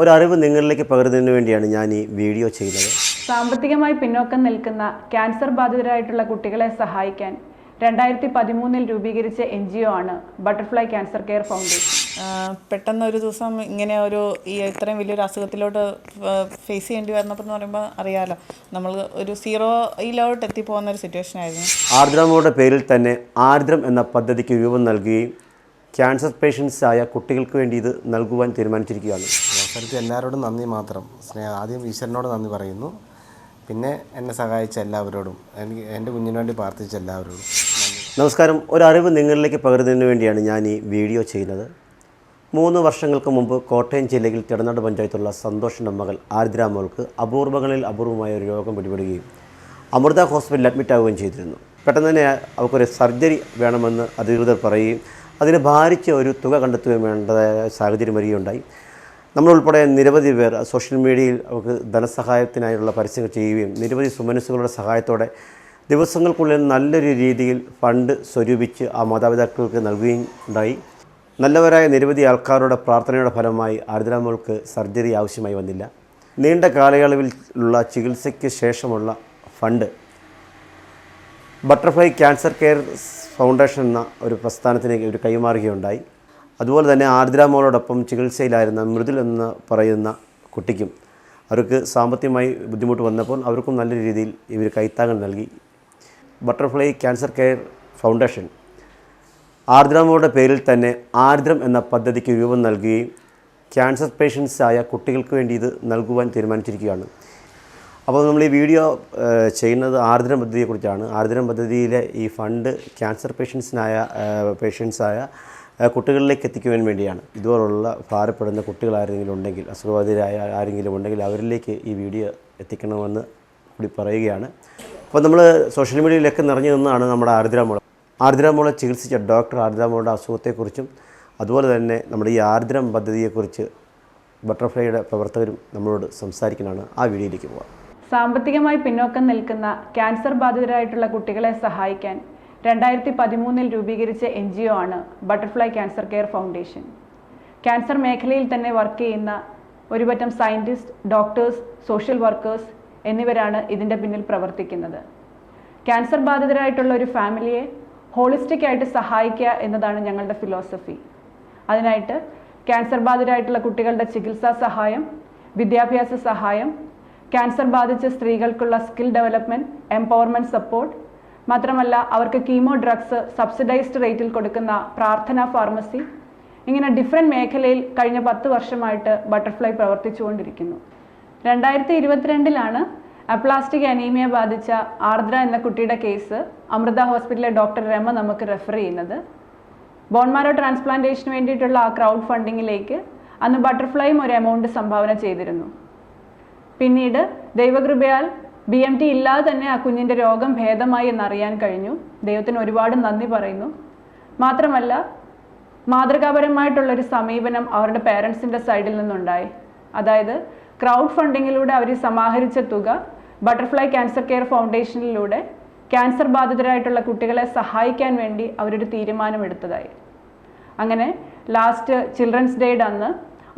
ഒരറിവ് നിങ്ങളിലേക്ക് പകരുന്നതിന് വേണ്ടിയാണ് ഞാൻ ഈ വീഡിയോ ചെയ്യുന്നത്. സാമ്പത്തികമായി പിന്നോക്കം നിൽക്കുന്ന ക്യാൻസർ ബാധിതരായിട്ടുള്ള കുട്ടികളെ സഹായിക്കാൻ രണ്ടായിരത്തി പതിമൂന്നിൽ രൂപീകരിച്ച എൻ ജി ഒ ആണ് ബട്ടർഫ്ലൈ ക്യാൻസർ കെയർ ഫൗണ്ടേഷൻ. പെട്ടെന്ന് ഒരു ദിവസം ഇങ്ങനെ ഒരു ഈ ഇത്രയും വലിയൊരു അസുഖത്തിലോട്ട് ഫേസ് ചെയ്യേണ്ടി വന്നപ്പോൾ എന്ന് പറയുമ്പോൾ അറിയാലോ നമ്മൾ ഒരു സീറോയിലോട്ട് എത്തിപ്പോകുന്ന ഒരു സിറ്റുവേഷൻ ആയിരുന്നു. ആർദ്രമോടെ പേരിൽ തന്നെ ആർദ്രം എന്ന പദ്ധതിക്ക് രൂപം നൽകുകയും ക്യാൻസർ പേഷ്യൻസ് ആയ കുട്ടികൾക്ക് വേണ്ടി ഇത് നൽകുവാൻ തീരുമാനിച്ചിരിക്കുകയാണ്. അവസരത്തിൽ എല്ലാവരോടും നന്ദി മാത്രം. സ്നേഹ ആദ്യം ഈശ്വരനോട് നന്ദി പറയുന്നു. പിന്നെ എന്നെ സഹായിച്ച എല്ലാവരോടും എനിക്ക് എന്റെ കുഞ്ഞിനു വേണ്ടി പ്രാർത്ഥിച്ച എല്ലാവരോടും നമസ്കാരം. ഒരറിവ് നിങ്ങളിലേക്ക് പകരുന്നതിന് വേണ്ടിയാണ് ഞാൻ ഈ വീഡിയോ ചെയ്യുന്നത്. മൂന്ന് വർഷങ്ങൾക്ക് മുമ്പ് കോട്ടയം ജില്ലയിൽ തിടനാട് പഞ്ചായത്തുള്ള സന്തോഷിന്റെ മകൾ ആർദ്ര മോൾക്ക് അപൂർവങ്ങളിൽ അപൂർവമായ ഒരു രോഗം പിടിപെടുകയും അമൃത ഹോസ്പിറ്റലിൽ അഡ്മിറ്റ് ആവുകയും ചെയ്തിരുന്നു. പെട്ടെന്ന് തന്നെ അവർക്കൊരു സർജറി വേണമെന്ന് അധികൃതർ പറയുകയും അതിന് ഭാരിച്ച ഒരു തുക കണ്ടെത്തുകയും വേണ്ട സാഹചര്യം വരികയുണ്ടായി. നമ്മളുൾപ്പെടെ നിരവധി പേർ സോഷ്യൽ മീഡിയയിൽ അവർക്ക് ധനസഹായത്തിനായുള്ള പരസ്യങ്ങൾ ചെയ്യുകയും നിരവധി സുമനസ്സുകളുടെ സഹായത്തോടെ ദിവസങ്ങൾക്കുള്ളിൽ നല്ലൊരു രീതിയിൽ ഫണ്ട് സ്വരൂപിച്ച് ആ മാതാപിതാക്കൾക്ക് നൽകുകയും ഉണ്ടായി. നല്ലവരായ നിരവധി ആൾക്കാരുടെ പ്രാർത്ഥനയുടെ ഫലമായി ആർദ്രാമോൾക്ക് സർജറി ആവശ്യമായി വന്നില്ല. നീണ്ട കാലയളവിലുള്ള ചികിത്സയ്ക്ക് ശേഷമുള്ള fund Butterfly Cancer Care Foundation എന്ന ഒരു പ്രസ്ഥാനത്തിലേക്ക് ഒരു കൈമാറുകയുണ്ടായി. അതുപോലെ തന്നെ ആർദ്രാമോളോടൊപ്പം ചികിത്സയിലായിരുന്ന മൃദുൽ എന്ന് പറയുന്ന കുട്ടിക്കും അവർക്ക് സാമ്പത്തികമായി ബുദ്ധിമുട്ട് വന്നപ്പോൾ അവർക്കും നല്ല രീതിയിൽ ഇവർ കൈത്താങ്ങൽ നൽകി. ബട്ടർഫ്ലൈ ക്യാൻസർ കെയർ ഫൗണ്ടേഷൻ ആർദ്രാമോളുടെ പേരിൽ തന്നെ ആർദ്രം എന്ന പദ്ധതിക്ക് രൂപം നൽകുകയും ക്യാൻസർ പേഷ്യൻസ് ആയ കുട്ടികൾക്ക് വേണ്ടി ഇത് നൽകുവാൻ തീരുമാനിച്ചിരിക്കുകയാണ്. അപ്പോൾ നമ്മൾ ഈ വീഡിയോ ചെയ്യുന്നത് ആർദ്രം പദ്ധതിയെക്കുറിച്ചാണ്. ആർദ്രം പദ്ധതിയിലെ ഈ ഫണ്ട് ക്യാൻസർ പേഷ്യൻസിനായ പേഷ്യൻസായ കുട്ടികളിലേക്ക് എത്തിക്കുവാൻ വേണ്ടിയാണ്. ഇതുപോലുള്ള ഭാരപ്പെടുന്ന കുട്ടികൾ ആരെങ്കിലും ഉണ്ടെങ്കിൽ അസുഖബാധിതരായ ആരെങ്കിലും ഉണ്ടെങ്കിൽ അവരിലേക്ക് ഈ വീഡിയോ എത്തിക്കണമെന്ന് കൂടി പറയുകയാണ്. അപ്പോൾ നമ്മൾ സോഷ്യൽ മീഡിയയിലൊക്കെ നിറഞ്ഞു നിന്നാണ് നമ്മുടെ ആർദ്രമോള ആർദ്രമോളെ ചികിത്സിച്ച ഡോക്ടർ ആർദ്രമോളുടെ അസുഖത്തെക്കുറിച്ചും അതുപോലെ തന്നെ നമ്മുടെ ഈ ആർദ്രം പദ്ധതിയെക്കുറിച്ച് ബട്ടർഫ്ലൈയുടെ പ്രവർത്തകരും നമ്മളോട് സംസാരിക്കുന്നതാണ് ആ വീഡിയോയിലേക്ക് പോകാം സാമ്പത്തികമായി പിന്നോക്കം നിൽക്കുന്ന ക്യാൻസർ ബാധിതരായിട്ടുള്ള കുട്ടികളെ സഹായിക്കാൻ രണ്ടായിരത്തി പതിമൂന്നിൽ രൂപീകരിച്ച എൻ ജി ഒ ആണ് Butterfly Cancer Care Foundation cancer മേഖലയിൽ തന്നെ വർക്ക് ചെയ്യുന്ന ഒരുപറ്റം സയന്റിസ്റ്റ് ഡോക്ടേഴ്സ് സോഷ്യൽ വർക്കേഴ്സ് എന്നിവരാണ് ഇതിന്റെ പിന്നിൽ പ്രവർത്തിക്കുന്നത്. ക്യാൻസർ ബാധിതരായിട്ടുള്ള ഒരു ഫാമിലിയെ ഹോളിസ്റ്റിക് ആയിട്ട് സഹായിക്കുക എന്നതാണ് ഞങ്ങളുടെ ഫിലോസഫി അതിനായിട്ട് ക്യാൻസർ ബാധിതരായിട്ടുള്ള കുട്ടികളുടെ ചികിത്സാ സഹായം വിദ്യാഭ്യാസ സഹായം ക്യാൻസർ ബാധിച്ച സ്ത്രീകൾക്കുള്ള സ്കിൽ ഡെവലപ്മെന്റ് എംപവർമെന്റ് സപ്പോർട്ട് മാത്രമല്ല അവർക്ക് കീമോ ഡ്രഗ്സ് സബ്സിഡൈസ്ഡ് റേറ്റിൽ കൊടുക്കുന്ന പ്രാർത്ഥന ഫാർമസി ഇങ്ങനെ ഡിഫറെന്റ് മേഖലയിൽ കഴിഞ്ഞ പത്ത് വർഷമായിട്ട് ബട്ടർഫ്ലൈ പ്രവർത്തിച്ചുകൊണ്ടിരിക്കുന്നു. രണ്ടായിരത്തി ഇരുപത്തിരണ്ടിലാണ് അപ്ലാസ്റ്റിക് അനീമിയ ബാധിച്ച ആർദ്ര എന്ന കുട്ടിയുടെ കേസ് അമൃത ഹോസ്പിറ്റലിലെ ഡോക്ടർ രമ നമുക്ക് റെഫർ ചെയ്യുന്നത്. ബോൺമാരോ ട്രാൻസ്പ്ലാന്റേഷന് വേണ്ടിയിട്ടുള്ള ആ ക്രൗഡ് ഫണ്ടിങ്ങിലേക്ക് അന്ന് ബട്ടർഫ്ലൈയും ഒരു എമൗണ്ട് സംഭാവന ചെയ്തിരുന്നു. പിന്നീട് ദൈവകൃപയാൽ ബി എം ടി ഇല്ലാതെ തന്നെ ആ കുഞ്ഞിന്റെ രോഗം ഭേദമായി എന്നറിയാൻ കഴിഞ്ഞു. ദൈവത്തിന് ഒരുപാട് നന്ദി പറയുന്നു. മാത്രമല്ല മാതൃകാപരമായിട്ടുള്ളൊരു സമീപനം അവരുടെ പേരൻസിന്റെ സൈഡിൽ നിന്നുണ്ടായി. അതായത് ക്രൗഡ് ഫണ്ടിങ്ങിലൂടെ അവർ സമാഹരിച്ച തുക ബട്ടർഫ്ലൈ ക്യാൻസർ കെയർ ഫൗണ്ടേഷനിലൂടെ ക്യാൻസർ ബാധിതരായിട്ടുള്ള കുട്ടികളെ സഹായിക്കാൻ വേണ്ടി അവരൊരു തീരുമാനമെടുത്തതായി. അങ്ങനെ ലാസ്റ്റ് ചിൽഡ്രൻസ് ഡേയുടെ അന്ന്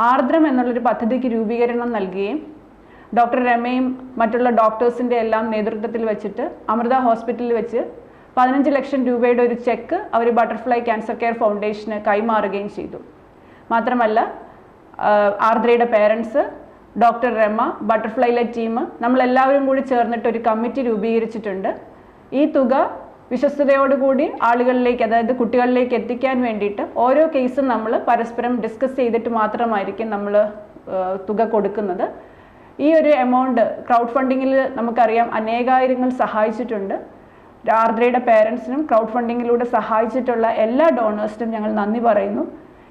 ആർദ്രം എന്നുള്ളൊരു പദ്ധതിക്ക് രൂപീകരണം നൽകുകയും ഡോക്ടർ രമയും മറ്റുള്ള ഡോക്ടേഴ്സിന്റെ എല്ലാം നേതൃത്വത്തിൽ വെച്ചിട്ട് അമൃത ഹോസ്പിറ്റലിൽ വെച്ച് പതിനഞ്ച് ലക്ഷം രൂപയുടെ ഒരു ചെക്ക് അവർ ബട്ടർഫ്ലൈ ക്യാൻസർ കെയർ ഫൗണ്ടേഷന് കൈമാറുകയും ചെയ്തു. മാത്രമല്ല ആർദ്രയുടെ പേരൻസ് ഡോക്ടർ രമ ബട്ടർഫ്ലൈയിലെ ടീം നമ്മളെല്ലാവരും കൂടി ചേർന്നിട്ട് ഒരു കമ്മിറ്റി രൂപീകരിച്ചിട്ടുണ്ട്. ഈ തുക വിശ്വസ്തയോടുകൂടി ആളുകളിലേക്ക് അതായത് കുട്ടികളിലേക്ക് എത്തിക്കാൻ വേണ്ടിയിട്ട് ഓരോ കേസും നമ്മൾ പരസ്പരം ഡിസ്കസ് ചെയ്തിട്ട് മാത്രമായിരിക്കും നമ്മൾ തുക കൊടുക്കുന്നത്. ഈ ഒരു എമൗണ്ട് ക്രൗഡ് ഫണ്ടിങ്ങിൽ നമുക്കറിയാം അനേകായിരങ്ങൾ സഹായിച്ചിട്ടുണ്ട്. ആർദ്രയുടെ പേരൻസിനും ക്രൗഡ് ഫണ്ടിങ്ങിലൂടെ സഹായിച്ചിട്ടുള്ള എല്ലാ ഡോണേഴ്സിനും ഞങ്ങൾ നന്ദി പറയുന്നു.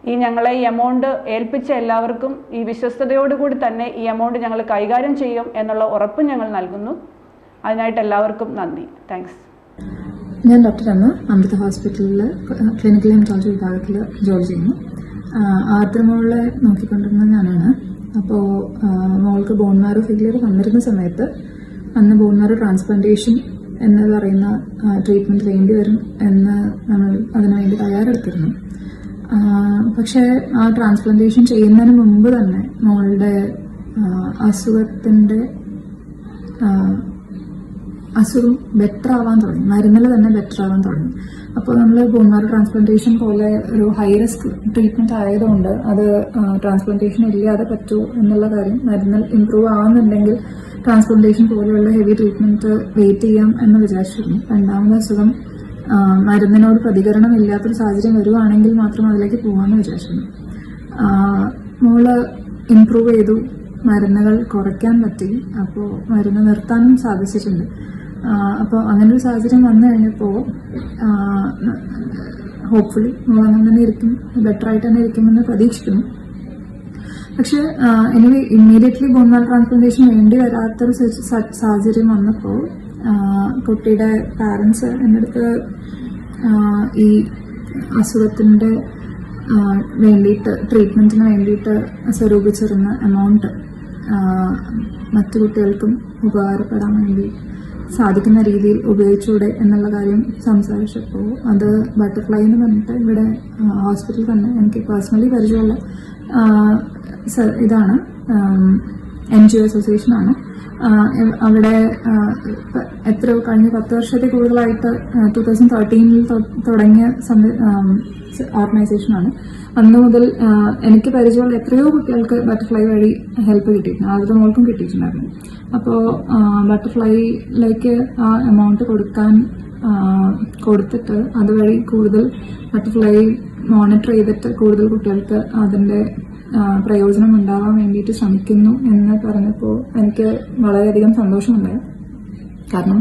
ഈ ഞങ്ങളെ ഈ എമൗണ്ട് ഏൽപ്പിച്ച എല്ലാവർക്കും ഈ വിശ്വസ്തയോടുകൂടി തന്നെ ഈ എമൗണ്ട് ഞങ്ങൾ കൈകാര്യം ചെയ്യും എന്നുള്ള ഉറപ്പ് ഞങ്ങൾ നൽകുന്നു. അതിനായിട്ട് എല്ലാവർക്കും നന്ദി. താങ്ക്സ് ഞാൻ ഡോക്ടർ അമ്മ അമൃത ഹോസ്പിറ്റലിൽ ക്ലിനിക്കൽ ഹെമറ്റോളജി വിഭാഗത്തിൽ ജോലി ചെയ്യുന്നു. ആദ്യമോളെ നോക്കിക്കൊണ്ടിരുന്നത് ഞാനാണ്. അപ്പോൾ മോൾക്ക് ബോൺമാരോ ഫെയിലിയർ വന്നിരുന്ന സമയത്ത് അന്ന് ബോൺ ബോൺമാരോ ട്രാൻസ്പ്ലാന്റേഷൻ എന്ന് പറയുന്ന ട്രീറ്റ്മെന്റ് വേണ്ടി വരും എന്ന് നമ്മൾ അതിനുവേണ്ടി തയ്യാറെടുത്തിരുന്നു. പക്ഷേ ആ ട്രാൻസ്പ്ലാന്റേഷൻ ചെയ്യുന്നതിന് മുമ്പ് തന്നെ മോളുടെ അസുഖത്തിന്റെ അസുഖം ബെറ്റർ ആവാൻ തുടങ്ങി. മരുന്നിൽ തന്നെ ബെറ്റർ ആവാൻ തുടങ്ങി. അപ്പോൾ നമ്മൾ ബോൺമാർ ട്രാൻസ്പ്ലാന്റേഷൻ പോലെ ഒരു ഹൈ റിസ്ക് ട്രീറ്റ്മെന്റ് ആയതുകൊണ്ട് അത് ട്രാൻസ്പ്ലാന്റേഷൻ ഇല്ലാതെ പറ്റൂ എന്നുള്ള കാര്യം മരുന്നിൽ ഇമ്പ്രൂവ് ആവുന്നുണ്ടെങ്കിൽ ട്രാൻസ്പ്ലാന്റേഷൻ പോലെയുള്ള ഹെവി ട്രീറ്റ്മെന്റ് വെയിറ്റ് ചെയ്യാം എന്ന് വിചാരിച്ചിരുന്നു. രണ്ടാമത് അസുഖം മരുന്നിനോട് പ്രതികരണം ഇല്ലാത്തൊരു സാഹചര്യം വരുവാണെങ്കിൽ മാത്രം അതിലേക്ക് പോകാമെന്ന് വിചാരിച്ചിരുന്നു. മോൾ ഇമ്പ്രൂവ് ചെയ്തു. മരുന്നുകൾ കുറയ്ക്കാൻ പറ്റി. അപ്പോൾ മരുന്ന് നിർത്താനും സാധിച്ചിട്ടുണ്ട്. അപ്പോൾ അങ്ങനെ ഒരു സാഹചര്യം വന്നു കഴിഞ്ഞപ്പോൾ ഹോപ്പ്ഫുള്ളി അങ്ങനെ തന്നെ ഇരിക്കും ബെറ്റർ ആയിട്ട് തന്നെ ഇരിക്കുമെന്ന് പ്രതീക്ഷിക്കുന്നു. പക്ഷെ എനിക്ക് ഇമ്മീഡിയറ്റ്ലി ബോൺമാൽ ട്രാൻസ്പ്ലാന്റേഷൻ വേണ്ടി വരാത്തൊരു സാഹചര്യം വന്നപ്പോൾ കുട്ടിയുടെ പാരൻസ് എന്റെ അടുത്ത് ഈ അസുഖത്തിന്റെ വേണ്ടിയിട്ട് ട്രീറ്റ്മെന്റിന് വേണ്ടിയിട്ട് സ്വരൂപിച്ചിരുന്ന എമൗണ്ട് മറ്റു കുട്ടികൾക്കും ഉപകാരപ്പെടാൻ വേണ്ടി സാധിക്കുന്ന രീതിയിൽ ഉപയോഗിച്ചൂടെ എന്നുള്ള കാര്യം സംസാരിച്ചപ്പോൾ അത് ബട്ടർഫ്ലൈ എന്ന് പറഞ്ഞിട്ട് ഇവിടെ ഹോസ്പിറ്റലിൽ തന്നെ എനിക്ക് പേഴ്സണലി പരിചയമുള്ള ഇതാണ്. എൻ ജി ഒ അസോസിയേഷനാണ് അവിടെ എത്ര കഴിഞ്ഞ പത്ത് വർഷത്തെ കൂടുതലായിട്ട് ടൂ തൗസൻഡ് തേർട്ടീനിൽ തുടങ്ങിയ ഓർഗനൈസേഷനാണ് അന്ന് മുതൽ എനിക്ക് പരിചയമുള്ള എത്രയോ കുട്ടികൾക്ക് ബട്ടർഫ്ലൈ വഴി ഹെൽപ്പ് കിട്ടിയിട്ടുണ്ട്. അവരുടെ മോൾക്കും കിട്ടിയിട്ടുണ്ടായിരുന്നു. അപ്പോൾ ബട്ടർഫ്ലൈയിലേക്ക് ആ എമൗണ്ട് കൊടുക്കാൻ കൊടുത്തിട്ട് അതുവഴി കൂടുതൽ ബട്ടർഫ്ലൈ മോണിറ്റർ ചെയ്തിട്ട് കൂടുതൽ കുട്ടികൾക്ക് അതിന്റെ പ്രയോജനം ഉണ്ടാവാൻ വേണ്ടിയിട്ട് ശ്രമിക്കുന്നു എന്ന് പറഞ്ഞപ്പോൾ എനിക്ക് വളരെയധികം സന്തോഷമുണ്ടായി. കാരണം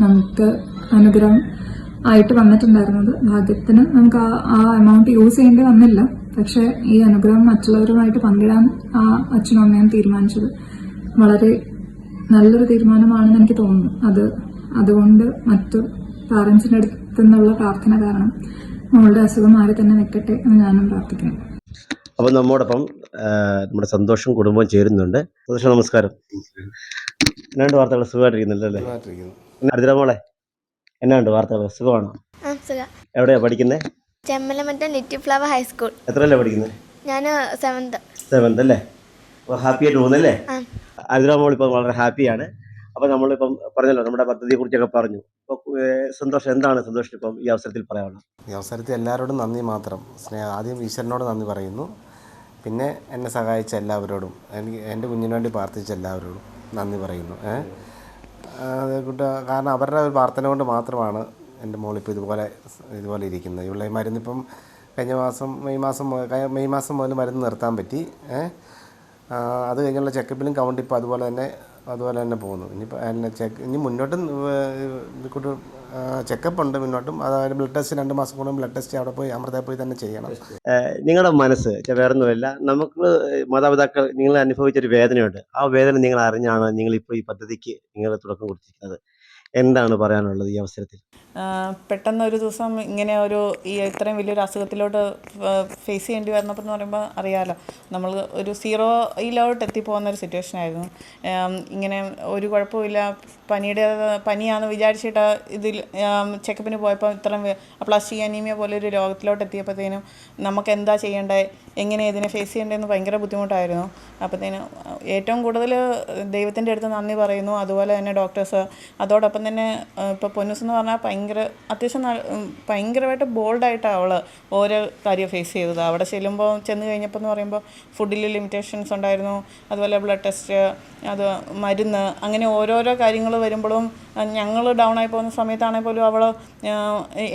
നമുക്ക് അനുഗ്രഹം ആയിട്ട് വന്നിട്ടുണ്ടായിരുന്നത് ഭാഗ്യത്തിന് നമുക്ക് ആ ആ എമൗണ്ട് യൂസ് ചെയ്യേണ്ടി വന്നില്ല. പക്ഷെ ഈ അനുഗ്രഹം മറ്റുള്ളവരുമായിട്ട് പങ്കിടാൻ ആ അച്ഛനും അമ്മയും തീരുമാനിച്ചത് വളരെ നല്ലൊരു തീരുമാനമാണെന്ന് എനിക്ക് തോന്നുന്നു. അത് അതുകൊണ്ട് മറ്റു പാരൻസിന്റെ അടുത്ത് നിന്നുള്ള പ്രാർത്ഥന കാരണം മോളുടെ അസുഖം മാറി തന്നെ നിൽക്കട്ടെ എന്ന് ഞാനും പ്രാർത്ഥിക്കുന്നു. അപ്പോൾ നമ്മോടൊപ്പം നമ്മുടെ സന്തോഷം കുടുംബം ചേരുന്നുണ്ട്. സന്തോഷം നമസ്കാരം. എന്നാണ്ട് വാർത്തകൾ സുഖമായിട്ടിരിക്കുന്നുണ്ട് അല്ലേ സുഖമായിട്ടിരിക്കുന്നു അടുത്ത മോളെ എന്നാണ്ട് വാർത്തകൾ? സുഖമാണോ? എവിടെയാ സുഖം. എവിടെയാണ് പഠിക്കുന്നത് ചെമ്മലമറ്റം ലിറ്റിൽ ഫ്ലവർ ഹൈസ്കൂൾ. എത്ര എത്രയല്ലേ പഠിക്കുന്നത് ഞാൻ സെവൻത്ത് സെവൻത് അല്ലേ? ഹാപ്പി ആയിട്ട് പോകുന്നല്ലേ? അതിരാ ഇപ്പം വളരെ ഹാപ്പിയാണ് അപ്പോൾ നമ്മളിപ്പം പറഞ്ഞല്ലോ നമ്മുടെ പദ്ധതിയെ കുറിച്ചൊക്കെ പറഞ്ഞു സന്തോഷം എന്താണ് സന്തോഷം ഇപ്പം ഈ അവസരത്തിൽ പറയാനുള്ളത്? ഈ അവസരത്തിൽ എല്ലാവരോടും നന്ദി മാത്രം. സ്നേഹം ആദ്യം ഈശ്വരനോട് നന്ദി പറയുന്നു. പിന്നെ എന്നെ സഹായിച്ച എല്ലാവരോടും എനിക്ക് എന്റെ കുഞ്ഞിന് വേണ്ടി പ്രാർത്ഥിച്ച എല്ലാവരോടും നന്ദി പറയുന്നു ഏഹ് കാരണം അവരുടെ ഒരു പ്രാർത്ഥന കൊണ്ട് മാത്രമാണ് എന്റെ മോളിപ്പോൾ ഇതുപോലെ ഇതുപോലെ ഇരിക്കുന്നത്. ഇവിടെ മരുന്നിപ്പം കഴിഞ്ഞ മാസം മെയ് മാസം മെയ് മാസം മുതൽ മരുന്ന് നിർത്താൻ പറ്റി ഏ. ആ, അത് കഴിഞ്ഞുള്ള ചെക്കപ്പിലും കൗണ്ട് ഇപ്പോൾ അതുപോലെ തന്നെ അതുപോലെ തന്നെ പോകുന്നു. ഇനിയിപ്പോൾ എന്നെ ചെക്ക് ഇനി മുന്നോട്ടും കൂട്ട് ചെക്കപ്പ് ഉണ്ട് മുന്നോട്ടും. അതായത് ബ്ലഡ് ടെസ്റ്റ് രണ്ട് മാസം കൂടുമ്പോൾ ബ്ലഡ് ടെസ്റ്റ് അവിടെ പോയി അമൃതയിൽ പോയി തന്നെ ചെയ്യണം. നിങ്ങളുടെ മനസ്സ് വേറൊന്നുമില്ല. നമുക്ക് മാതാപിതാക്കൾ നിങ്ങൾ അനുഭവിച്ചൊരു വേദനയുണ്ട്. ആ വേദന നിങ്ങൾ അറിഞ്ഞാണ്? നിങ്ങൾ ഇപ്പോൾ ഈ പദ്ധതിക്ക് നിങ്ങൾ തുടക്കം കൊടുത്തിരിക്കുന്നത് എന്താണ് പറയാനുള്ളത് ഈ അവസരത്തിൽ? പെട്ടെന്ന് ഒരു ദിവസം ഇങ്ങനെ ഒരു ഈ ഇത്രയും വലിയൊരു അസുഖത്തിലോട്ട് ഫേസ് ചെയ്യേണ്ടി വരുന്നപ്പോൾ എന്ന് പറയുമ്പോൾ അറിയാമല്ലോ നമ്മൾ ഒരു സീറോയിലോട്ട് എത്തിപ്പോകുന്ന ഒരു സിറ്റുവേഷൻ ആയിരുന്നു. ഇങ്ങനെ ഒരു കുഴപ്പമില്ല പനിയുടെ പനിയാണെന്ന് വിചാരിച്ചിട്ട് ഇതിൽ ചെക്കപ്പിന് പോയപ്പോൾ ഇത്രയും പ്ലാസ്റ്റിക് അനീമിയ പോലെ ഒരു രോഗത്തിലോട്ട് എത്തിയപ്പോഴത്തേനും നമുക്ക് എന്താ ചെയ്യേണ്ടത് എങ്ങനെ ഇതിനെ ഫേസ് ചെയ്യേണ്ടതെന്ന് ഭയങ്കര ബുദ്ധിമുട്ടായിരുന്നു. അപ്പോഴത്തേനും ഏറ്റവും കൂടുതൽ ദൈവത്തിന്റെ അടുത്ത് നന്ദി പറയുന്നു. അതുപോലെ തന്നെ ഡോക്ടേഴ്സ്. അതോടൊപ്പം തന്നെ ഇപ്പോൾ പൊന്നുസ് എന്ന് പറഞ്ഞാൽ ഭയങ്കര അത്യാവശ്യം ഭയങ്കരമായിട്ട് ബോൾഡായിട്ടാണ് അവൾ ഓരോ കാര്യം ഫേസ് ചെയ്തത്. അവിടെ ചെല്ലുമ്പോൾ ചെന്ന് കഴിഞ്ഞപ്പോൾ എന്ന് പറയുമ്പോൾ ഫുഡിൽ ലിമിറ്റേഷൻസ് ഉണ്ടായിരുന്നു. അതുപോലെ ബ്ലഡ് ടെസ്റ്റ് അത് മരുന്ന് അങ്ങനെ ഓരോരോ കാര്യങ്ങൾ വരുമ്പോഴും ഞങ്ങൾ ഡൗൺ ആയി പോകുന്ന സമയത്താണെങ്കിൽ പോലും അവൾ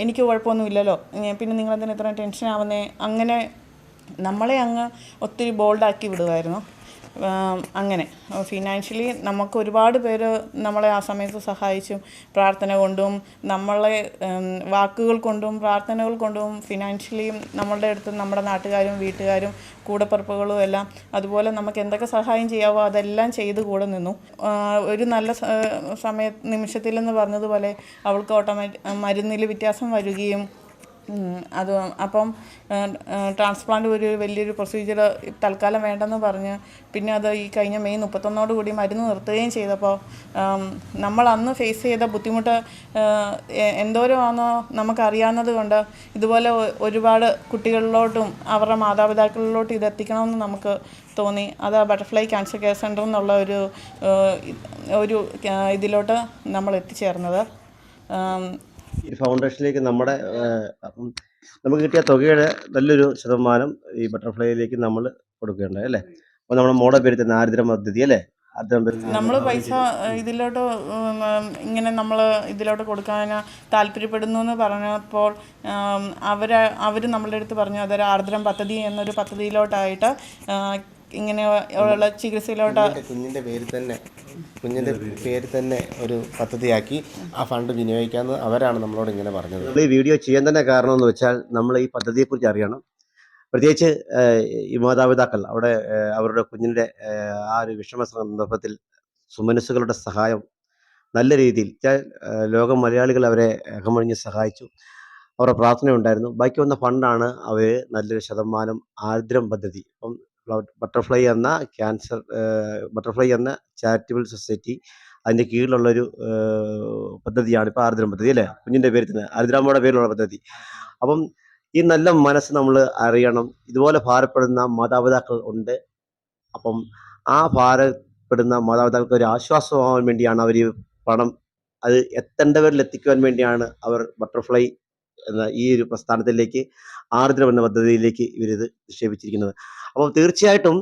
എനിക്ക് കുഴപ്പമൊന്നുമില്ലല്ലോ. പിന്നെ നിങ്ങളെന്തിനാ ഇത്ര ടെൻഷൻ ആവുന്നേ? അങ്ങനെ നമ്മളെ അങ്ങ് ഒത്തിരി ബോൾഡാക്കി വിടുമായിരുന്നു അങ്ങനെ. ഫിനാൻഷ്യലി നമുക്ക് ഒരുപാട് പേര് നമ്മളെ ആ സമയത്ത് സഹായിച്ചും പ്രാർത്ഥന കൊണ്ടും നമ്മളെ വാക്കുകൾ കൊണ്ടും പ്രാർത്ഥനകൾ കൊണ്ടും ഫിനാൻഷ്യലിയും നമ്മളുടെ അടുത്ത് നമ്മുടെ നാട്ടുകാരും വീട്ടുകാരും കൂടപ്പിറപ്പുകളും എല്ലാം അതുപോലെ നമുക്ക് എന്തൊക്കെ സഹായം ചെയ്യാവോ അതെല്ലാം ചെയ്ത് കൂടെ നിന്നു. ഒരു നല്ല സമയ നിമിഷത്തിലെന്ന് പറഞ്ഞതുപോലെ അവൾക്ക് ഓട്ടോമാറ്റി മരുന്നിൽ വ്യത്യാസം വരികയും അത് അപ്പം ട്രാൻസ്പ്ലാന്റ് ഒരു വലിയൊരു പ്രൊസീജിയർ തൽക്കാലം വേണ്ടെന്ന് പറഞ്ഞ് പിന്നെ അത് ഈ കഴിഞ്ഞ മെയ് മുപ്പത്തൊന്നോട് കൂടി മരുന്ന് നിർത്തുകയും ചെയ്തപ്പോൾ നമ്മൾ അന്ന് ഫേസ് ചെയ്ത ബുദ്ധിമുട്ട് എന്തോരമാണെന്നോ നമുക്കറിയാവുന്നത് കൊണ്ട് ഇതുപോലെ ഒരുപാട് കുട്ടികളിലോട്ടും അവരുടെ മാതാപിതാക്കളിലോട്ടും ഇത് എത്തിക്കണമെന്ന് നമുക്ക് തോന്നി. അത് ബട്ടർഫ്ലൈ ക്യാൻസർ കെയർ സെന്റർ എന്നുള്ള ഒരു ഒരു ഇതിലോട്ട് നമ്മൾ എത്തിച്ചേർന്നത്. ഈ ഫൗണ്ടേഷനിലേക്ക് നമ്മുടെ നമുക്ക് കിട്ടിയ തുകയുടെ നല്ലൊരു ശതമാനം ഈ ബട്ടർഫ്ലൈയിലേക്ക് നമ്മൾ കൊടുക്കുകയുണ്ടായി അല്ലേ? അപ്പോൾ നമ്മുടെ മോഡ പേര് തന്നെ ആർദ്രം പദ്ധതി അല്ലേ? നമ്മൾ പൈസ ഇതിലോട്ട് ഇങ്ങനെ നമ്മൾ ഇതിലോട്ട് കൊടുക്കാൻ താല്പര്യപ്പെടുന്നു എന്ന് പറഞ്ഞപ്പോൾ അവർ അവർ നമ്മളുടെ അടുത്ത് പറഞ്ഞു അതൊരു ആർദ്രം പദ്ധതി എന്നൊരു പദ്ധതിയിലോട്ടായിട്ട് ഇങ്ങനെ ഉള്ള ചികിത്സയിലോട്ട് കുഞ്ഞിന്റെ പേര് തന്നെ കുഞ്ഞിന്റെ പേര് തന്നെ ഒരു പദ്ധതിയാക്കി ആ ഫണ്ട് വിനിയോഗിക്കാമെന്ന് അവരാണ് നമ്മളോട് ഇങ്ങനെ പറഞ്ഞത്. നമ്മൾ ഈ വീഡിയോ ചെയ്യാൻ തന്നെ കാരണം എന്ന് വെച്ചാൽ നമ്മൾ ഈ പദ്ധതിയെക്കുറിച്ച് അറിയണം. പ്രത്യേകിച്ച് ഈ മാതാപിതാക്കൾ അവിടെ അവരുടെ കുഞ്ഞിന്റെ ആ ഒരു വിഷമ സന്ദർഭത്തിൽ സുമനസ്സുകളുടെ സഹായം നല്ല രീതിയിൽ ലോക ലോകം മലയാളികൾ അവരെ അകമഴിഞ്ഞ് സഹായിച്ചു. അവരുടെ പ്രാർത്ഥന ഉണ്ടായിരുന്നു ബാക്കി വന്ന ഫണ്ടാണ് അവർ നല്ലൊരു ശതമാനം ആർദ്രം പദ്ധതി. ഇപ്പം ബട്ടർഫ്ലൈ എന്ന ക്യാൻസർ ബട്ടർഫ്ലൈ എന്ന ചാരിറ്റബിൾ സൊസൈറ്റി അതിന്റെ കീഴിലുള്ളൊരു പദ്ധതിയാണ് ഇപ്പോൾ ആർദ്രം പദ്ധതി അല്ലേ? കുഞ്ഞിന്റെ പേരിൽ തന്നെ ആർദ്രാമ്മയുടെ പേരിലുള്ള പദ്ധതി. അപ്പം ഈ നല്ല മനസ്സ് നമ്മൾ അറിയണം. ഇതുപോലെ ഭാരപ്പെടുന്ന മാതാപിതാക്കൾ ഉണ്ട്. അപ്പം ആ ഭാരപ്പെടുന്ന മാതാപിതാക്കൾക്ക് ഒരു ആശ്വാസമാവാൻ വേണ്ടിയാണ് അവർ പണം അത് എത്തേണ്ടവരിൽ എത്തിക്കുവാൻ വേണ്ടിയാണ് അവർ ബട്ടർഫ്ലൈ എന്ന ഈ ഒരു പ്രസ്ഥാനത്തിലേക്ക് ആർദ്രം എന്ന പദ്ധതിയിലേക്ക് ഇവരിത് നിക്ഷേപിച്ചിരിക്കുന്നത്. അപ്പോൾ തീർച്ചയായിട്ടും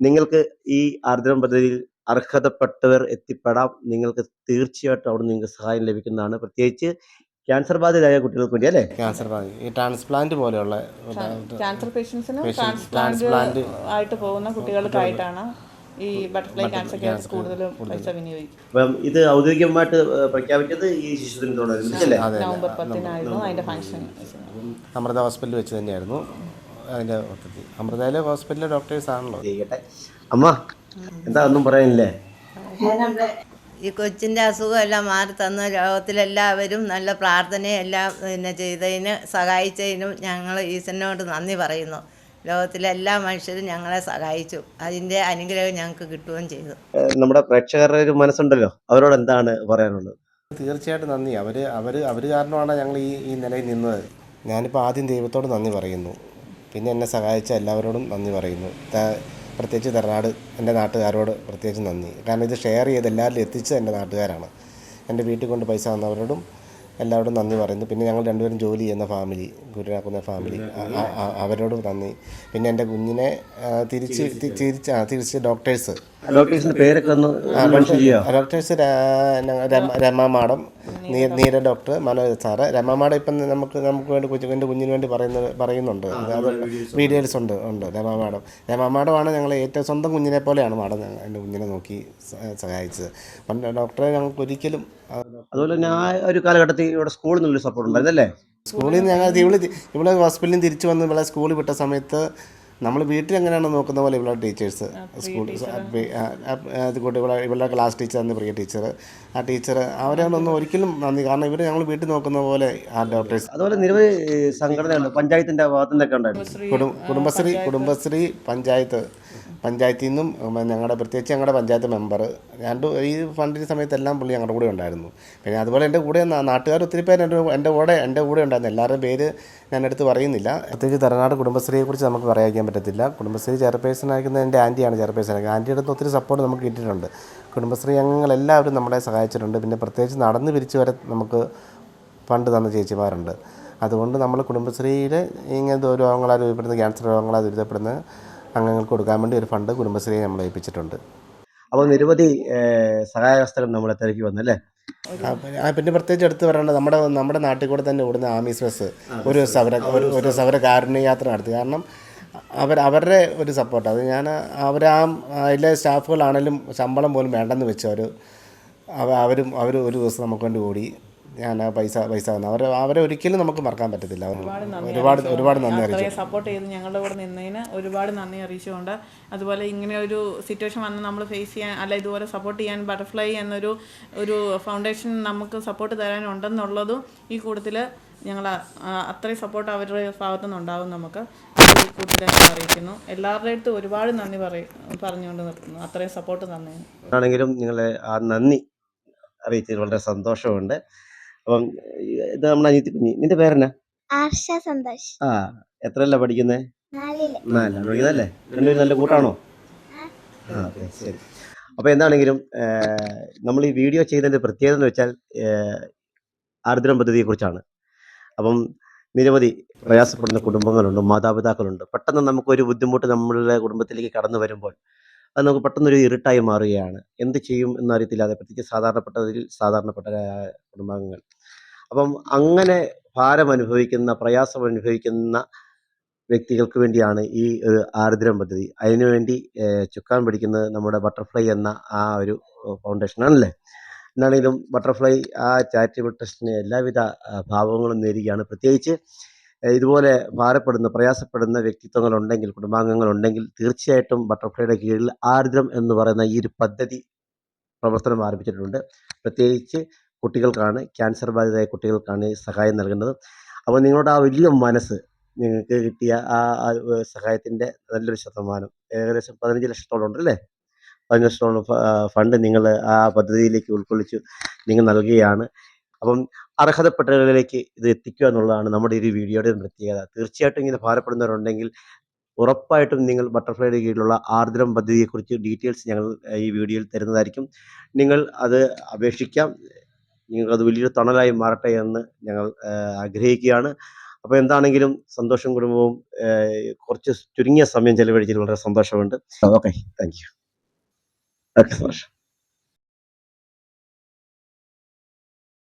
നിങ്ങൾക്ക് ഈ ആർദ്രം പദ്ധതിയിൽ അർഹതപ്പെട്ടവർ എത്തിപ്പെടാം. നിങ്ങൾക്ക് തീർച്ചയായിട്ടും അവിടെ നിങ്ങൾക്ക് സഹായം ലഭിക്കുന്നതാണ്. പ്രത്യേകിച്ച് ക്യാൻസർ ബാധിതരായ കുട്ടികൾക്ക് വേണ്ടി അല്ലേ? ക്യാൻസർ ബാധിത ഈ ട്രാൻസ്പ്ലാന്റ് പോലെയുള്ള ക്യാൻസർ പേഷ്യൻസിന് Patient- ട്രാൻസ്പ്ലാന്റ് ആയിട്ട് പോകുന്ന കുട്ടികൾക്കായിട്ടാണ് ഈ ബട്ടർഫ്ലൈ ക്യാൻസർ കെയർ കൂടുതലും പൈസ വിനിയോഗിക്കും. അപ്പം ഇത് ഔദ്യോഗികമായിട്ട് പ്രഖ്യാപിച്ചത് ഈ ശിശുദിനത്തോടനുബന്ധിച്ചല്ലേ നവംബർ പത്തിനായിരുന്നു അതിന്റെ ഫംഗ്ഷൻ അമൃത ഹോസ്പിറ്റലിൽ വെച്ച് തന്നെയായിരുന്നു. അതിന്റെ മൊത്തത്തിൽ. അമൃതയിലെ ഹോസ്പിറ്റലിലെ ഡോക്ടേഴ്സ് ആണല്ലോ. ചെയ്യട്ടെ. അമ്മ എന്താ ഒന്നും പറയാനില്ലേ ഈ കൊച്ചിന്റെ അസുഖം എല്ലാം മാറി തന്ന ലോകത്തിലെല്ലാവരും നല്ല പ്രാർത്ഥനയെല്ലാം പിന്നെ ചെയ്തതിന് സഹായിച്ചതിനും ഞങ്ങൾ ഈശ്വരനോട് നന്ദി പറയുന്നു. ലോകത്തിലെ എല്ലാ മനുഷ്യരും ഞങ്ങളെ സഹായിച്ചു. അതിന്റെ അനുഗ്രഹം ഞങ്ങൾക്ക് കിട്ടുകയും ചെയ്തു. നമ്മുടെ പ്രേക്ഷകരുടെ ഒരു മനസ്സുണ്ടല്ലോ. അവരോട് എന്താണ് പറയാനുള്ളത്? തീർച്ചയായിട്ടും നന്ദി. അവർ അവർ അവർ കാരണമാണ് ഞങ്ങൾ ഈ ഈ നിലയിൽ നിന്നത്. ഞാനിപ്പോൾ ആദ്യം ദൈവത്തോട് നന്ദി പറയുന്നു. പിന്നെ എന്നെ സഹായിച്ച എല്ലാവരോടും നന്ദി പറയുന്നു. പ്രത്യേകിച്ച് തെറനാട് എന്റെ നാട്ടുകാരോട് പ്രത്യേകിച്ച് നന്ദി. കാരണം ഇത് ഷെയർ ചെയ്ത് എല്ലാവരിലും എത്തിച്ചത് എന്റെ നാട്ടുകാരാണ്. എന്റെ വീട്ടിൽ കൊണ്ട് പൈസ വന്നവരോടും എല്ലാവരോടും നന്ദി പറയുന്നു. പിന്നെ ഞങ്ങൾ രണ്ടുപേരും ജോലി ചെയ്യുന്ന ഫാമിലി ഗുരുനാക്കുന്ന ഫാമിലി അവരോടും നന്ദി. പിന്നെ എന്റെ കുഞ്ഞിനെ തിരിച്ച് തിരിച്ച് തിരിച്ച് ഡോക്ടേഴ്സ് ഡോക്ടേഴ്സിന്റെ പേരൊക്കെ ഒന്ന് മെൻഷൻ ചെയ്യാം ഡോക്ടേഴ്സ് രമ- മാഡം നീ- Neera doctor. Manoj sir. Rama madam ഇപ്പം നമുക്ക് നമുക്ക് വേണ്ടി കൊച്ചു എന്റെ കുഞ്ഞിന് വേണ്ടി പറയുന്നത് പറയുന്നുണ്ട്. വീഡിയോസ് ഉണ്ട്. ഉണ്ട് രമ മാഡം. രമ മാഡമാണ് ഞങ്ങൾ ഏറ്റവും സ്വന്തം കുഞ്ഞിനെ പോലെയാണ് മാഡം എന്റെ കുഞ്ഞിനെ നോക്കി സഹായിച്ചത്. പണ്ട് ഡോക്ടറെ ഞങ്ങൾക്ക് ഒരിക്കലും അതുപോലെ തന്നെ ആ ഒരു കാലഘട്ടത്തിൽ ഇവിടെ സ്കൂളിൽ നിന്നൊരു സപ്പോർട്ട് ഉണ്ടായിരുന്നല്ലേ? സ്കൂളിൽ നിന്ന് ഞങ്ങൾ ഇവിടെ ഇവിടെ ഹോസ്പിറ്റലിൽ നിന്ന് തിരിച്ചു വന്ന് ഇവിടെ സ്കൂളിൽ വിട്ട സമയത്ത് നമ്മൾ വീട്ടിൽ എങ്ങനെയാണ് നോക്കുന്ന പോലെ ഇവിടെ ടീച്ചേഴ്സ് സ്കൂൾ അതുകൊണ്ട് ഇവിടെ ഇവളുടെ ക്ലാസ് ടീച്ചർ എന്ന് പ്രിയ ടീച്ചർ ആ ടീച്ചർ അവരോടൊന്നും ഒരിക്കലും നന്ദി. കാരണം ഇവർ ഞങ്ങൾ വീട്ടിൽ നോക്കുന്ന പോലെ ആ ഡോക്ടേഴ്സ് അതുപോലെ നിരവധി സംഘടനകൾ സംഘടനകളുണ്ട്. പഞ്ചായത്തിന്റെ ഭാഗത്തു നിന്നൊക്കെ ഉണ്ടായിരുന്നു. കുടുംബശ്രീ കുടുംബശ്രീ പഞ്ചായത്ത്. പഞ്ചായത്തിൽ നിന്നും ഞങ്ങളുടെ പ്രത്യേകിച്ച് ഞങ്ങളുടെ പഞ്ചായത്ത് മെമ്പർ രണ്ട് ഈ ഫണ്ടിന്റെ സമയത്തെല്ലാം പുള്ളി ഞങ്ങളുടെ കൂടെ ഉണ്ടായിരുന്നു. പിന്നെ അതുപോലെ എന്റെ കൂടെ നാട്ടുകാർ ഒത്തിരി പേര് എന്റെ എന്റെ കൂടെ എന്റെ കൂടെ ഉണ്ടായിരുന്നു. എല്ലാവരുടെയും പേര് ഞാൻ എടുത്ത് പറയുന്നില്ല. പ്രത്യേകിച്ച് തറനാട് കുടുംബശ്രീയെക്കുറിച്ച് നമുക്ക് പറയാൻ പറ്റത്തില്ല. കുടുംബശ്രീ ചെയർപേഴ്സൺ ആയിരിക്കുന്ന എന്റെ ആന്റിയാണ് ചെയർപേഴ്സൺ. ആന്റിയുടെ അടുത്ത് ഒത്തിരി സപ്പോർട്ട് നമുക്ക് കിട്ടിയിട്ടുണ്ട്. കുടുംബശ്രീ അംഗങ്ങൾ എല്ലാവരും നമ്മളെ സഹായിച്ചിട്ടുണ്ട്. പിന്നെ പ്രത്യേകിച്ച് നടന്ന് പിരിച്ചു വരെ നമുക്ക് ഫണ്ട് തന്ന ചേച്ചിമാരുണ്ട്. അതുകൊണ്ട് നമ്മൾ കുടുംബശ്രീയിൽ ഇങ്ങനത്തെ രോഗങ്ങളാൽ രൂപപ്പെടുന്ന ക്യാൻസർ രോഗങ്ങളാൽ ദുരിതപ്പെടുന്ന അംഗങ്ങൾക്ക് കൊടുക്കാൻ വേണ്ടി ഒരു ഫണ്ട് കുടുംബശ്രീയെ നമ്മൾ ഏൽപ്പിച്ചിട്ടുണ്ട്. അപ്പോൾ നിരവധി സഹായ വസ്ത്രം നമ്മളെ തിരക്കി വന്നല്ലേ പിന്നെ- പ്രത്യേകിച്ച് എടുത്തു പറയേണ്ടത് നമ്മുടെ നമ്മുടെ നാട്ടിൽ കൂടെ തന്നെ ഓടുന്ന ആമീസ് ബസ് ഒരു സമര ഒരു ഒരു സമര കാരുണ്യ യാത്ര നടത്തി. കാരണം അവർ അവരുടെ ഒരു സപ്പോർട്ട് അത് ഞാൻ അവർ ആ അതിലെ സ്റ്റാഫുകളാണെങ്കിലും ശമ്പളം പോലും വേണ്ടെന്ന് വെച്ചു അവർ അവരും അവർ ഒരു ദിവസം നമുക്ക് വേണ്ടി ഓടി. ഞാൻ ആ പൈസ പൈസ തന്നെ. അവർ അവരെ ഒരിക്കലും നമുക്ക് മറക്കാൻ പറ്റത്തില്ല. അവർ ഒരുപാട് ഒരുപാട് നന്ദി അറിയിച്ചു. സപ്പോർട്ട് ചെയ്ത് ഞങ്ങളുടെ കൂടെ നിന്നതിന് ഒരുപാട് നന്ദി അറിയിച്ചുകൊണ്ട് അതുപോലെ ഇങ്ങനെ ഒരു സിറ്റുവേഷൻ വന്ന് നമ്മൾ ഫേസ് ചെയ്യാൻ അല്ല ഇതുപോലെ സപ്പോർട്ട് ചെയ്യാൻ ബട്ടർഫ്ലൈ എന്നൊരു ഒരു ഫൗണ്ടേഷൻ നമുക്ക് സപ്പോർട്ട് തരാനുണ്ടെന്നുള്ളതും ഈ കൂട്ടത്തിൽ ഞങ്ങൾ അത്രയും സപ്പോർട്ട് അവരുടെ ഭാഗത്തു നിന്നുണ്ടാവും നമുക്ക്. ഈ കൂട്ടത്തിൽ ഞാൻ അറിയിക്കുന്നു. എല്ലാവരുടെ അടുത്തും ഒരുപാട് നന്ദി പറയും പറഞ്ഞുകൊണ്ട് നിർത്തുന്നു. അത്രയും സപ്പോർട്ട് തന്നെ ആണെങ്കിലും നിങ്ങളെ ആ നന്ദി അറിയിച്ചതിൽ വളരെ സന്തോഷമുണ്ട്. അപ്പം ഇത് നമ്മുടെ അനിയത്തി കുഞ്ഞി. നിന്റെ പേരെന്നാ? ആർഷ സന്തോഷ്. ആ എത്രയല്ല പഠിക്കുന്നേ? നാലാണ് പഠിക്കുന്നല്ലേ രണ്ടുപേരും നല്ല കൂട്ടാണോ? ആ. ശരി. അപ്പോൾ എന്താണെങ്കിലും നമ്മൾ ഈ വീഡിയോ ചെയ്യുന്നതിന്റെ പ്രത്യേകത എന്ന് വെച്ചാൽ ആർദ്രം പദ്ധതിയെക്കുറിച്ചാണ്. അപ്പം നിരവധി പ്രയാസപ്പെടുന്ന കുടുംബങ്ങളുണ്ട് മാതാപിതാക്കളുണ്ട്. പെട്ടെന്ന് നമുക്കൊരു ബുദ്ധിമുട്ട് നമ്മളുടെ കുടുംബത്തിലേക്ക് കടന്നു വരുമ്പോൾ അത് നമുക്ക് പെട്ടെന്നൊരു ഇരുട്ടായി മാറുകയാണ്. എന്ത് ചെയ്യും എന്നറിയത്തില്ലാതെ പ്രത്യേകിച്ച് സാധാരണപ്പെട്ടതിൽ സാധാരണപ്പെട്ട കുടുംബാംഗങ്ങൾ. അപ്പം അങ്ങനെ ഭാരം അനുഭവിക്കുന്ന പ്രയാസം അനുഭവിക്കുന്ന വ്യക്തികൾക്ക് വേണ്ടിയാണ് ഈ ഒരു ആർദ്രം പദ്ധതി. അതിനുവേണ്ടി ചുക്കാൻ പിടിക്കുന്നത് നമ്മുടെ ബട്ടർഫ്ലൈ എന്ന ആ ഒരു ഫൗണ്ടേഷനാണല്ലേ എന്നാണെങ്കിലും ബട്ടർഫ്ലൈ ആ ചാരിറ്റബിൾ ട്രസ്റ്റിന് എല്ലാവിധ ഭാവങ്ങളും നേരുകയാണ്. പ്രത്യേകിച്ച് ഇതുപോലെ ഭാരപ്പെടുന്ന പ്രയാസപ്പെടുന്ന വ്യക്തിത്വങ്ങളുണ്ടെങ്കിൽ കുടുംബാംഗങ്ങളുണ്ടെങ്കിൽ തീർച്ചയായിട്ടും ബട്ടർഫ്ലൈയുടെ കീഴിൽ ആർദ്രം എന്ന് പറയുന്ന ഈ ഒരു പദ്ധതി പ്രവർത്തനം ആരംഭിച്ചിട്ടുണ്ട്. പ്രത്യേകിച്ച് കുട്ടികൾക്കാണ് ക്യാൻസർ ബാധിതരായ കുട്ടികൾക്കാണ് സഹായം നൽകുന്നത്. അപ്പോൾ നിങ്ങളുടെ ആ വലിയ മനസ്സ് നിങ്ങൾക്ക് കിട്ടിയ ആ സഹായത്തിന്റെ നല്ലൊരു ശതമാനം ഏകദേശം പതിനഞ്ച് ലക്ഷത്തോളം ഉണ്ട് അല്ലേ? പതിനഞ്ച് ലക്ഷത്തോളം ഫണ്ട് നിങ്ങൾ ആ പദ്ധതിയിലേക്ക് ഉൾക്കൊള്ളിച്ചു നിങ്ങൾ നൽകുകയാണ്. അപ്പം അർഹതപ്പെട്ടവരിലേക്ക് ഇത് എത്തിക്കുക എന്നുള്ളതാണ് നമ്മുടെ ഈ വീഡിയോയുടെ പ്രത്യേകത. തീർച്ചയായിട്ടും ഇങ്ങനെ ഭാരപ്പെടുന്നവരുണ്ടെങ്കിൽ ഉറപ്പായിട്ടും നിങ്ങൾ ബട്ടർഫ്ലൈയുടെ കീഴിലുള്ള ആർദ്രം പദ്ധതിയെക്കുറിച്ച് ഡീറ്റെയിൽസ് ഞങ്ങൾ ഈ വീഡിയോയിൽ തരുന്നതായിരിക്കും. നിങ്ങൾ അത് അപേക്ഷിക്കാം. നിങ്ങൾക്കത് വലിയൊരു തണലായി മാറട്ടെ എന്ന് ഞങ്ങൾ ആഗ്രഹിക്കുകയാണ്. അപ്പോൾ എന്താണെങ്കിലും സന്തോഷം കുടുംബവും കുറച്ച് ചുരുങ്ങിയ സമയം ചെലവഴിച്ചതിൽ വളരെ സന്തോഷമുണ്ട്. ഓക്കെ. Thank you. ഓക്കെ സന്തോഷം.